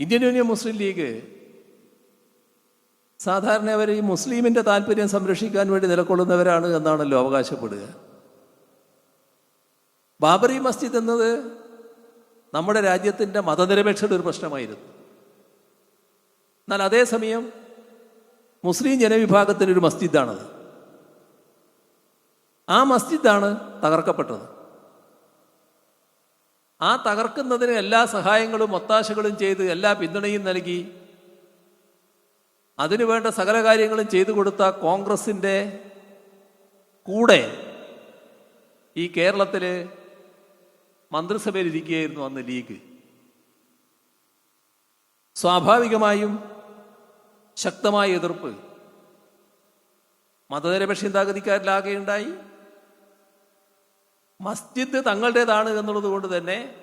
Indian Union Muslim league സാധാരണ അവർ ഈ മുസ്ലിമിന്റെ താല്പര്യം സംരക്ഷിക്കാൻ വേണ്ടി നിലകൊള്ളുന്നവരാണ് എന്നാണല്ലോ അവകാശപ്പെടുക. ബാബറി മസ്ജിദ് എന്നത് നമ്മുടെ രാജ്യത്തിന്റെ മതനിരപേക്ഷയുടെ ഒരു പ്രശ്നമായിരുന്നു. എന്നാൽ അതേസമയം മുസ്ലിം ജനവിഭാഗത്തിന്റെ ഒരു മസ്ജിദാണത്. ആ മസ്ജിദാണ് തകർക്കപ്പെട്ടത്. ആ തകർക്കുന്നതിന് എല്ലാ സഹായങ്ങളും ഒത്താശകളും ചെയ്ത് എല്ലാ പിന്തുണയും നൽകി. അതിനുവേണ്ട സകല കാര്യങ്ങളും ചെയ്തു കൊടുത്ത കോൺഗ്രസിന്റെ കൂടെ ഈ കേരളത്തിൽ മന്ത്രിസഭയിലിരിക്കുകയായിരുന്നു അന്ന് ലീഗ്. സ്വാഭാവികമായും ശക്തമായ എതിർപ്പ് മതനിരപക്ഷ ചിന്താഗതിക്കാരിലാകെ ഉണ്ടായി മസ്ജിദ് തങ്ങളുടേതാണ് എന്നുള്ളത് കൊണ്ട് തന്നെ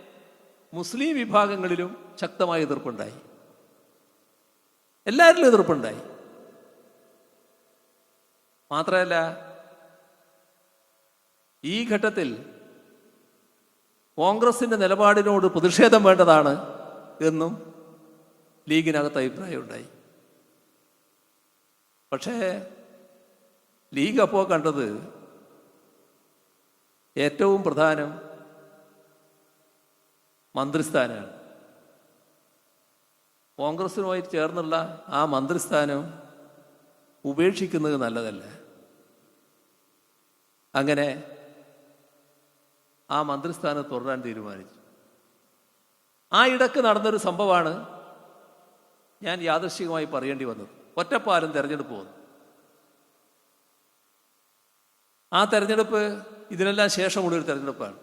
മുസ്ലിം വിഭാഗങ്ങളിലും ശക്തമായ എതിർപ്പുണ്ടായി. എല്ലാവരിലും എതിർപ്പുണ്ടായി. മാത്രമല്ല ഈ ഘട്ടത്തിൽ കോൺഗ്രസിന്റെ നിലപാടിനോട് പ്രതിഷേധം വേണ്ടതാണ് എന്നും ലീഗിനകത്ത് അഭിപ്രായമുണ്ടായി. പക്ഷേ ലീഗ് അപ്പോൾ കണ്ടത് ഏറ്റവും പ്രധാനം മന്ത്രിസ്ഥാനമാണ്. കോൺഗ്രസിനുമായി ചേർന്നുള്ള ആ മന്ത്രിസ്ഥാനം ഉപേക്ഷിക്കുന്നത് നല്ലതല്ല. അങ്ങനെ ആ മന്ത്രിസ്ഥാനം തുടരാൻ തീരുമാനിച്ചു. ആ ഇടയ്ക്ക് നടന്നൊരു സംഭവമാണ് ഞാൻ യാദൃശികമായി പറയേണ്ടി വന്നത്. ഒറ്റപ്പാലം തെരഞ്ഞെടുപ്പ് വന്നു. ആ തെരഞ്ഞെടുപ്പ് ഇതിനെല്ലാം ശേഷമുള്ള ഒരു തെരഞ്ഞെടുപ്പാണ്.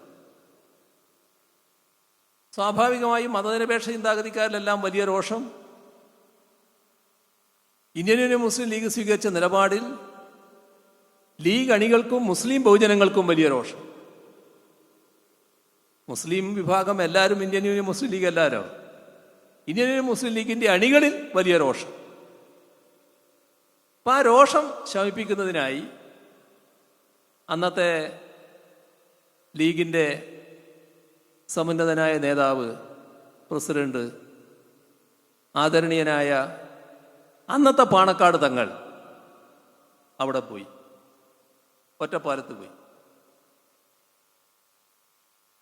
സ്വാഭാവികമായും മതനിരപേക്ഷ ചിന്താഗതിക്കാരിലെല്ലാം വലിയ രോഷം. ഇന്ത്യൻ യൂണിയൻ മുസ്ലിം ലീഗ് സ്വീകരിച്ച നിലപാടിൽ ലീഗ് അണികൾക്കും മുസ്ലിം ബഹുജനങ്ങൾക്കും വലിയ രോഷം. മുസ്ലിം വിഭാഗം എല്ലാവരും ഇന്ത്യൻ യൂണിയൻ മുസ്ലിം ലീഗ് എല്ലാവരും ഇന്ത്യൻ യൂണിയൻ മുസ്ലിം ലീഗിന്റെ അണികളിൽ വലിയ രോഷം. അപ്പൊ ആ രോഷം ശമിപ്പിക്കുന്നതിനായി അന്നത്തെ ലീഗിന്റെ സമുന്നതനായ നേതാവ് പ്രസിഡന്റ് ആദരണീയനായ അന്നത്തെ പാണക്കാട് തങ്ങൾ അവിടെ പോയി. ഒറ്റപ്പാലത്ത് പോയി.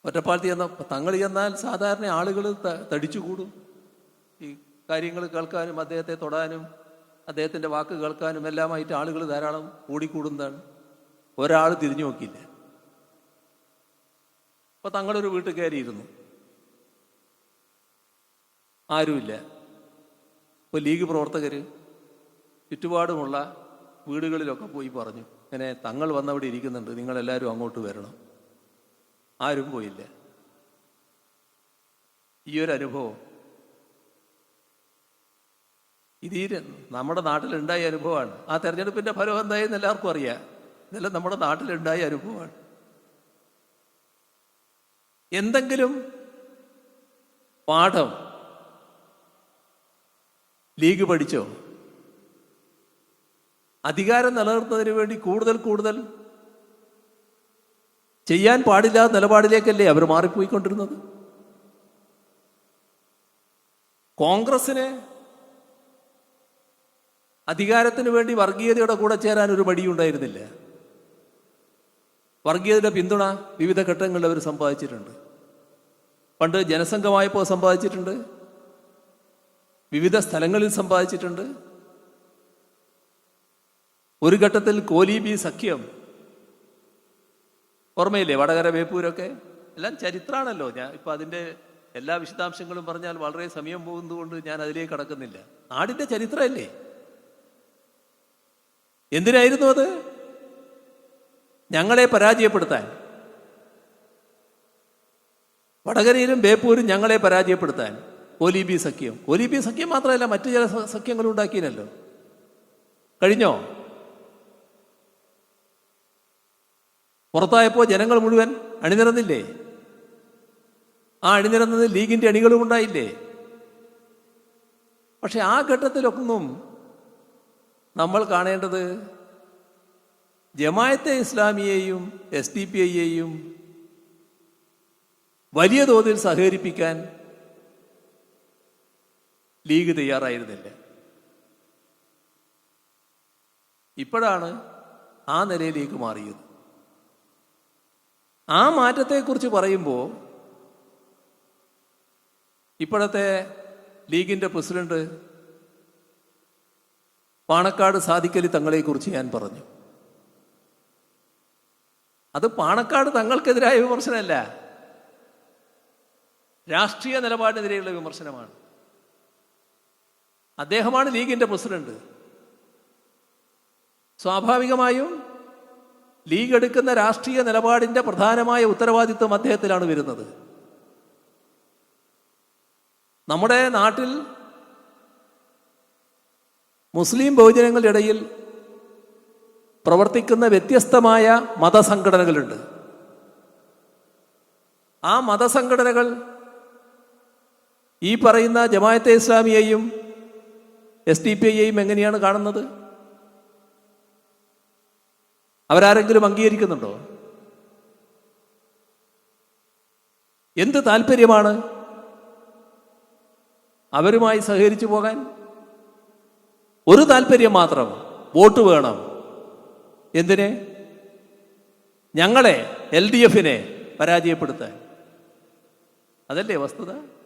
ഒറ്റപ്പാലത്ത് ചെന്ന തങ്ങൾ ചെന്നാൽ സാധാരണ ആളുകൾ തടിച്ചുകൂടും. ഈ കാര്യങ്ങൾ കേൾക്കാനും അദ്ദേഹത്തെ തൊടാനും അദ്ദേഹത്തിന്റെ വാക്ക് കേൾക്കാനും എല്ലാമായിട്ട് ആളുകൾ ധാരാളം ഓടിക്കൂടുന്നതാണ്. ഒരാൾ തിരിഞ്ഞു നോക്കിയില്ല. അപ്പൊ തങ്ങളൊരു വീട്ടിൽ കയറിയിരുന്നു ആരുമില്ല. ഇപ്പോൾ ലീഗ് പ്രവർത്തകർ ചുറ്റുപാടുമുള്ള വീടുകളിലൊക്കെ പോയി പറഞ്ഞു ഇങ്ങനെ തങ്ങൾ വന്നവിടെ ഇരിക്കുന്നുണ്ട് നിങ്ങൾ നിങ്ങളെല്ലാവരും അങ്ങോട്ട് വരണം. ആരും പോയില്ല. ഈ ഒരു അനുഭവം. ഇത് നമ്മുടെ നാട്ടിലുണ്ടായ അനുഭവമാണ്. ആ തെരഞ്ഞെടുപ്പിന്റെ ഫലം എന്തായെന്ന് എല്ലാവർക്കും അറിയാം. ഇതെല്ലാം നമ്മുടെ നാട്ടിലുണ്ടായ അനുഭവമാണ്. എന്തെങ്കിലും പാഠം ലീഗ് പഠിച്ചോ? അധികാരം നിലനിർത്തുന്നതിന് വേണ്ടി കൂടുതൽ കൂടുതൽ ചെയ്യാൻ പാടില്ലാത്ത നിലപാടിലേക്കല്ലേ അവർ മാറിപ്പോയിക്കൊണ്ടിരുന്നത്? കോൺഗ്രസിന് അധികാരത്തിന് വേണ്ടി വർഗീയതയുടെ കൂടെ ചേരാൻ ഒരു മടിയുണ്ടായിരുന്നില്ല. വർഗീയതയുടെ പിന്തുണ വിവിധ ഘട്ടങ്ങളിൽ അവർ സമ്പാദിച്ചിട്ടുണ്ട്. പണ്ട് ജനസംഘമായപ്പോൾ സമ്പാദിച്ചിട്ടുണ്ട്. വിവിധ സ്ഥലങ്ങളിൽ സമ്പാദിച്ചിട്ടുണ്ട്. ഒരു ഘട്ടത്തിൽ കോലീബി സഖ്യം. ഓർമ്മയില്ലേ വടകര വേപ്പൂരൊക്കെ എല്ലാം ചരിത്രമാണല്ലോ ഞാൻ ഇപ്പൊ അതിന്റെ എല്ലാ വിശദാംശങ്ങളും പറഞ്ഞാൽ വളരെ സമയം പോകുന്നതുകൊണ്ട് ഞാൻ അതിലേക്ക് കടക്കുന്നില്ല. നാടിന്റെ ചരിത്രമല്ലേ? എന്തിനായിരുന്നു അത്? ഞങ്ങളെ പരാജയപ്പെടുത്താൻ. വടകരയിലും ബേപ്പൂരും ഞങ്ങളെ പരാജയപ്പെടുത്താൻ. ഒലിബി സഖ്യം. ഒലിബി സഖ്യം മാത്രമല്ല മറ്റു ചില സഖ്യങ്ങളും ഉണ്ടാക്കിയില്ലല്ലോ. കഴിഞ്ഞോ? പുറത്തായപ്പോൾ ജനങ്ങൾ മുഴുവൻ അണിനിരന്നില്ലേ? ആ അണിനിരന്നത് ലീഗിന്റെ അണികളും ഉണ്ടായില്ലേ? പക്ഷെ ആ ഘട്ടത്തിലൊന്നും നമ്മൾ കാണേണ്ടത് ജമായത്തെ ഇസ്ലാമിയെയും എസ് ഡി പി ഐയെയും വലിയ തോതിൽ സഹകരിപ്പിക്കാൻ ലീഗ് തയ്യാറായിരുന്നില്ല. ഇപ്പോഴാണ് ആ നിലയിലേക്ക് മാറിയത്. ആ മാറ്റത്തെക്കുറിച്ച് പറയുമ്പോൾ ഇപ്പോഴത്തെ ലീഗിന്റെ പ്രസിഡന്റ് പാണക്കാട് സാധിക്കലി തങ്ങളെക്കുറിച്ച് ഞാൻ പറഞ്ഞു. അത് പാണക്കാട് തങ്ങൾക്കെതിരായ വിമർശനമല്ല. രാഷ്ട്രീയ നിലപാടിനെതിരെയുള്ള വിമർശനമാണ്. അദ്ദേഹമാണ് ലീഗിന്റെ പ്രസിഡന്റ്. സ്വാഭാവികമായും ലീഗ് എടുക്കുന്ന രാഷ്ട്രീയ നിലപാടിന്റെ പ്രധാനമായ ഉത്തരവാദിത്വം അദ്ദേഹത്തിലാണ് വരുന്നത്. നമ്മുടെ നാട്ടിൽ മുസ്ലിം ബഹുജനങ്ങളുടെ ഇടയിൽ പ്രവർത്തിക്കുന്ന വ്യത്യസ്തമായ മതസംഘടനകളുണ്ട്. ആ മതസംഘടനകൾ ഈ പറയുന്ന ജമായത്തെ ഇസ്ലാമിയെയും എസ് ഡി പി ഐയെയും എങ്ങനെയാണ് കാണുന്നത്? അവരാരെങ്കിലും അംഗീകരിക്കുന്നുണ്ടോ? എന്ത് താല്പര്യമാണ് അവരുമായി സഹകരിച്ചു പോകാൻ? ഒരു താല്പര്യം മാത്രം വോട്ട് വേണം. എന്തിന്? ഞങ്ങളെ എൽ ഡി എഫിനെ പരാജയപ്പെടുത്താൻ. അതല്ലേ വസ്തുത?